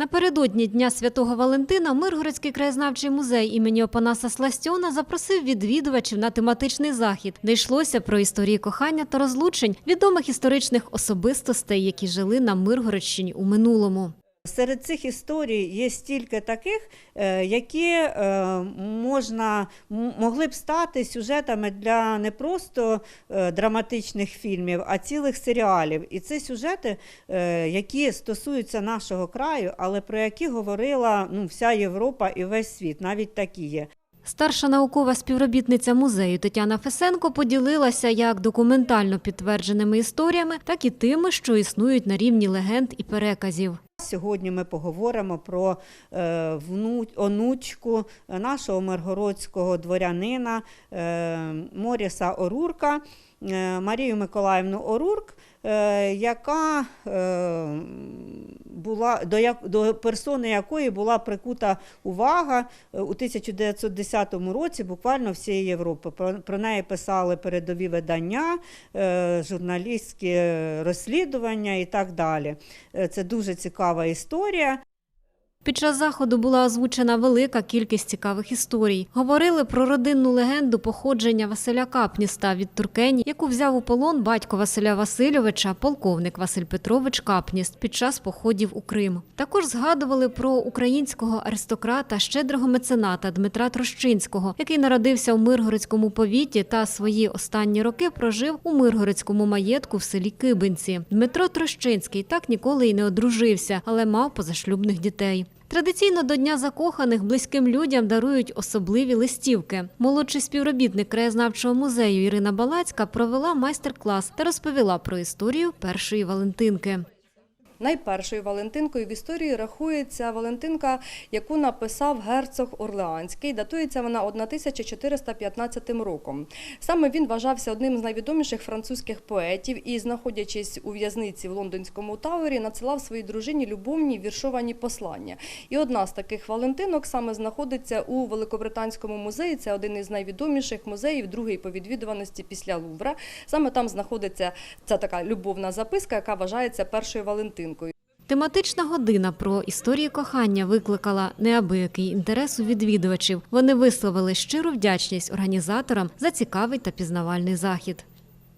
Напередодні Дня Святого Валентина Миргородський краєзнавчий музей імені Опанаса Сластьона запросив відвідувачів на тематичний захід, де йшлося про історії кохання та розлучень відомих історичних особистостей, які жили на Миргородщині у минулому. Серед цих історій є стільки таких, е, які е, можна могли б стати сюжетами для не просто е, драматичних фільмів, а цілих серіалів. І це сюжети, які стосуються нашого краю, але про які говорила ну, вся Європа і весь світ. Навіть такі є. Старша наукова співробітниця музею Тетяна Фесенко поділилася як документально підтвердженими історіями, так і тими, що існують на рівні легенд і переказів. Сьогодні ми поговоримо про е, онучку нашого миргородського дворянина е, Моріса Орурка, е, Марію Миколаївну Орурк, яка була до, як, до персони якої була прикута увага е, у 1910 році, буквально всієї Європи. Про, про неї писали передові видання, е, журналістські розслідування і так далі. Е, Це дуже цікава історія. Під час заходу була озвучена велика кількість цікавих історій. Говорили про родинну легенду походження Василя Капніста від Туркені, яку взяв у полон батько Василя Васильовича, полковник Василь Петрович Капніст під час походів у Крим. Також згадували про українського аристократа, щедрого мецената Дмитра Трощинського, який народився у Миргородському повіті та свої останні роки прожив у Миргородському маєтку в селі Кибинці. Дмитро Трощинський так ніколи й не одружився, але мав позашлюбних дітей. Традиційно до Дня закоханих близьким людям дарують особливі листівки. Молодший співробітник краєзнавчого музею Ірина Балацька провела майстер-клас та розповіла про історію першої Валентинки. Найпершою Валентинкою в історії рахується Валентинка, яку написав герцог Орлеанський. Датується вона 1415 роком. Саме він вважався одним з найвідоміших французьких поетів і, знаходячись у в'язниці в лондонському тавері, надсилав своїй дружині любовні віршовані послання. І одна з таких Валентинок саме знаходиться у Великобританському музеї. Це один із найвідоміших музеїв, другий по відвідуваності після Лувра. Саме там знаходиться ця така любовна записка, яка вважається першою Валентинкою. Тематична година про історії кохання викликала неабиякий інтерес у відвідувачів. Вони висловили щиру вдячність організаторам за цікавий та пізнавальний захід.